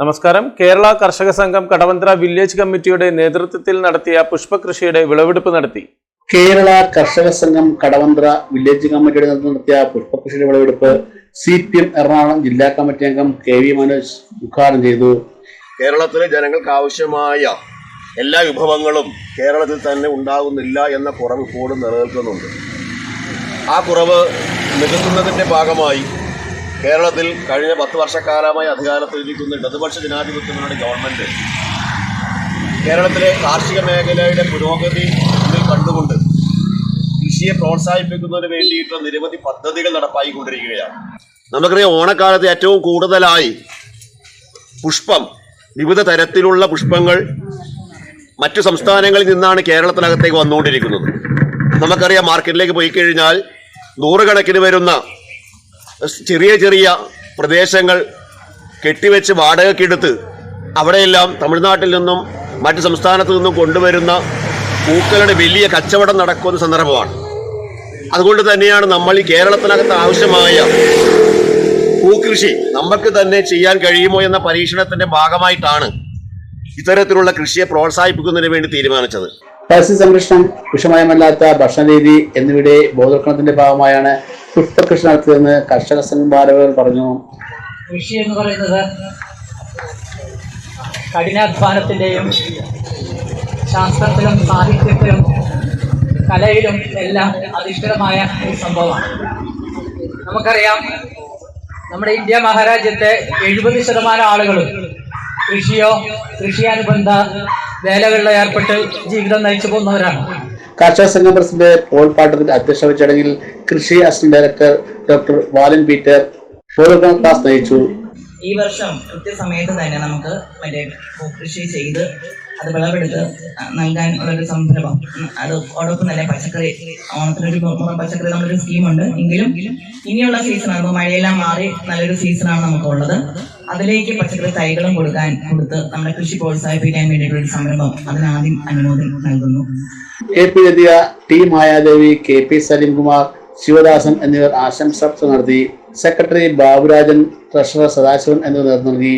നമസ്കാരം. കേരള കർഷക സംഘം കടവന്ത്ര വില്ലേജ് കമ്മിറ്റിയുടെ നേതൃത്വത്തിൽ നടത്തിയ പുഷ്പകൃഷിയുടെ വിളവെടുപ്പ് നടത്തി. കേരള കർഷക സംഘം കടവന്ത്ര വില്ലേജ് കമ്മിറ്റിയുടെ നേതൃത്വം നടത്തിയ പുഷ്പകൃഷിയുടെ വിളവെടുപ്പ് സി പി എം എറണാകുളം ജില്ലാ കമ്മിറ്റി അംഗം കെ വി മനോജ് ഉദ്ഘാടനം ചെയ്തു. കേരളത്തിലെ ജനങ്ങൾക്ക് ആവശ്യമായ എല്ലാ വിഭവങ്ങളും കേരളത്തിൽ തന്നെ ഉണ്ടാകുന്നില്ല എന്ന കുറവ് ഇപ്പോഴും നിലനിൽക്കുന്നുണ്ട്. ആ കുറവ് നികത്തുന്നതിന്റെ ഭാഗമായി കേരളത്തിൽ കഴിഞ്ഞ പത്ത് വർഷക്കാലമായി അധികാരത്തിലിരിക്കുന്ന ഇടതുപക്ഷ ജനാധിപത്യങ്ങളുടെ ഗവൺമെന്റ് കേരളത്തിലെ കാർഷിക മേഖലയുടെ പുരോഗതി കണ്ടുകൊണ്ട് കൃഷിയെ പ്രോത്സാഹിപ്പിക്കുന്നതിന് വേണ്ടിയിട്ടുള്ള നിരവധി പദ്ധതികൾ നടപ്പായിക്കൊണ്ടിരിക്കുകയാണ്. നമുക്കറിയാം ഓണക്കാലത്ത് ഏറ്റവും കൂടുതലായി പുഷ്പം വിവിധ തരത്തിലുള്ള പുഷ്പങ്ങൾ മറ്റു സംസ്ഥാനങ്ങളിൽ നിന്നാണ് കേരളത്തിനകത്തേക്ക് വന്നുകൊണ്ടിരിക്കുന്നത്. നമുക്കറിയാം മാർക്കറ്റിലേക്ക് പോയി കഴിഞ്ഞാൽ നൂറുകണക്കിന് വരുന്ന ചെറിയ ചെറിയ പ്രദേശങ്ങൾ കെട്ടിവെച്ച് വാടകയ്ക്കെടുത്ത് അവിടെയെല്ലാം തമിഴ്നാട്ടിൽ നിന്നും മറ്റ് സംസ്ഥാനത്തു നിന്നും കൊണ്ടുവരുന്ന പൂക്കളുടെ വലിയ കച്ചവടം നടക്കുന്ന സന്ദർഭമാണ്. അതുകൊണ്ട് തന്നെയാണ് നമ്മൾ ഈ കേരളത്തിനകത്ത് ആവശ്യമായ പൂക്കൃഷി നമുക്ക് തന്നെ ചെയ്യാൻ കഴിയുമോ എന്ന പരീക്ഷണത്തിന്റെ ഭാഗമായിട്ടാണ് ഇത്തരത്തിലുള്ള കൃഷിയെ പ്രോത്സാഹിപ്പിക്കുന്നതിന് വേണ്ടി തീരുമാനിച്ചത്. പരിസ്ഥിതി സംരക്ഷണം വിഷമയമല്ലാത്ത ഭക്ഷണരീതി എന്നിവയുടെ ബോധവൽക്കരണത്തിന്റെ ഭാഗമായാണ് പുഷ്പകൃഷി നടത്തിയതെന്ന് കർഷക സംഭാരകൾ പറഞ്ഞു. കൃഷി എന്ന് പറയുന്നത് കഠിനാധ്വാനത്തിന്റെയും ശാസ്ത്രത്തിലും സാഹിത്യത്തിലും കലയിലും എല്ലാം അധിഷ്ഠിതമായ ഒരു സംഭവമാണ്. നമുക്കറിയാം നമ്മുടെ ഇന്ത്യ മഹാരാജ്യത്തെ എഴുപത് ശതമാനം ആളുകളും കൃഷിയോ കൃഷിയാനുബന്ധ വേലകളിലോ ഏർപ്പെട്ട് ജീവിതം നയിച്ചു പോകുന്നവരാണ്. കർഷക സംഘം പ്രസിഡന്റ് പോൾ പാട്ടത്തിന്റെ അധ്യക്ഷ ചടങ്ങിൽ കൃഷി assistant director doctor Valan Peter ബോധവൽക്കരണ ക്ലാസ് നയിച്ചു ഈ വർഷം കൃത്യസമയത്ത് തന്നെ നമുക്ക് മറ്റേ കൃഷി ചെയ്ത് അത് വിളവെടുത്ത് നൽകാൻ ഉള്ളൊരു സംരംഭം. അത് ഓടൊപ്പം തന്നെ പച്ചക്കറി ഓണത്തിനൊരു മുറം പച്ചക്കറി നമ്മളൊരു സ്കീമുണ്ട് എങ്കിലും ഇനിയുള്ള സീസൺ ആകുമ്പോൾ മഴയെല്ലാം മാറി നല്ലൊരു സീസണാണ് നമുക്കുള്ളത്. അതിലേക്ക് പച്ചക്കറി തൈകളും കൊടുക്കാൻ കൊടുത്ത് നമ്മുടെ കൃഷി പ്രോത്സാഹിപ്പിക്കാൻ വേണ്ടിയിട്ടുള്ള ഒരു സംരംഭം അതിനാദ്യം അനുമോദനം നൽകുന്നു. K P Latiya T Mayadevi K P Salimkumar Sivadasan എന്നിവർ ആശംസ നടത്തി. സെക്രട്ടറി ബാബുരാജൻ ട്രഷറർ സദാശിവൻ എന്നിവർ നേതൃത്വം നൽകി.